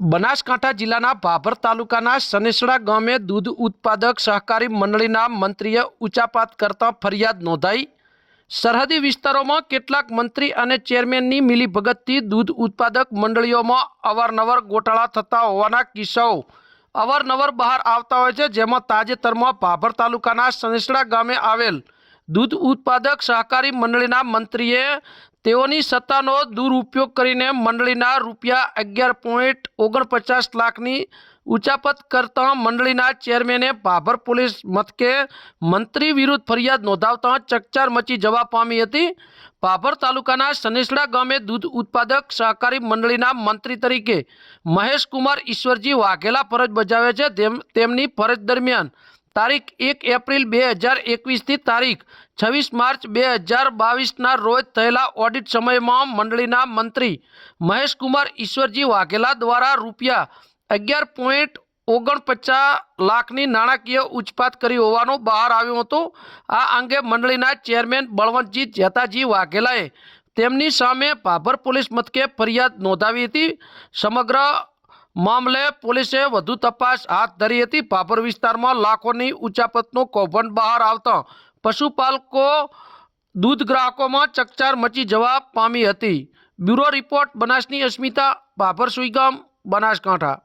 બનાસકાંઠા જિલ્લાના ભાભર તાલુકાના સનેસડા ગામે દૂધ ઉત્પાદક સહકારી મંડળીના મંત્રીએ ઉચાપાત કરતા ફરિયાદ નોંધાઈ. સરહદી વિસ્તારોમાં કેટલાક મંત્રી અને ચેરમેનની મિલીભગતથી દૂધ ઉત્પાદક મંડળીઓમાં અવારનવાર ગોટાળા થતા હોવાના કિસ્સાઓ અવારનવાર બહાર આવતા હોય છે, જેમાં તાજેતરમાં ભાભર તાલુકાના સનેસડા ગામે આવેલ દૂધ ઉત્પાદક સહકારી મંડળીના મંત્રીએ તેઓની સત્તાનો દુરુપયોગ કરીને મંડળીના રૂપિયા અગિયાર પોઈન્ટ ઓગણપચાસ લાખની ઉચાપત કરતા મંડળીના ચેરમેને ભાભર પોલીસ મથકે મંત્રી વિરુદ્ધ ફરિયાદ નોંધાવતા ચકચાર મચી જવા પામી હતી. ભાભર તાલુકાના સનેસડા ગામે દૂધ ઉત્પાદક સહકારી મંડળીના મંત્રી તરીકે મહેશકુમાર ઈશ્વરજી વાઘેલા ફરજ બજાવે છે તેમ તેમની ફરજ દરમિયાન તારીખ એક એપ્રિલ બે હજાર એકવીસથી તારીખ, છવ્વીસ માર્ચ બે હજાર બાવીસના રોજ થયેલા ઓડિટ સમયમાં મંડળીના મંત્રી મહેશકુમાર ઈશ્વરજી વાઘેલા દ્વારા રૂપિયા અગિયાર પોઈન્ટ ઓગણપચાસ લાખની નાણાકીય ઉચપાત કરી હોવાનું બહાર આવ્યું હતું. આ અંગે મંડળીના ચેરમેન બળવંતજી જેતાજી વાઘેલાએ તેમની સામે ભાભર પોલીસ મથકે ફરિયાદ નોંધાવી હતી. સમગ્ર મામલે પોલીસે વધુ તપાસ હાથ ધરી હતી. ભાભર વિસ્તારમાં લાખોની ઉચાપતનું કૌભાંડ બહાર આવતા પશુપાલકો દૂધ ગ્રાહકોમાં ચકચાર મચી જવા પામી હતી. બ્યુરો રિપોર્ટ, બનાસની અસ્મિતા, ભાભર સુઈગામ, બનાસકાંઠા.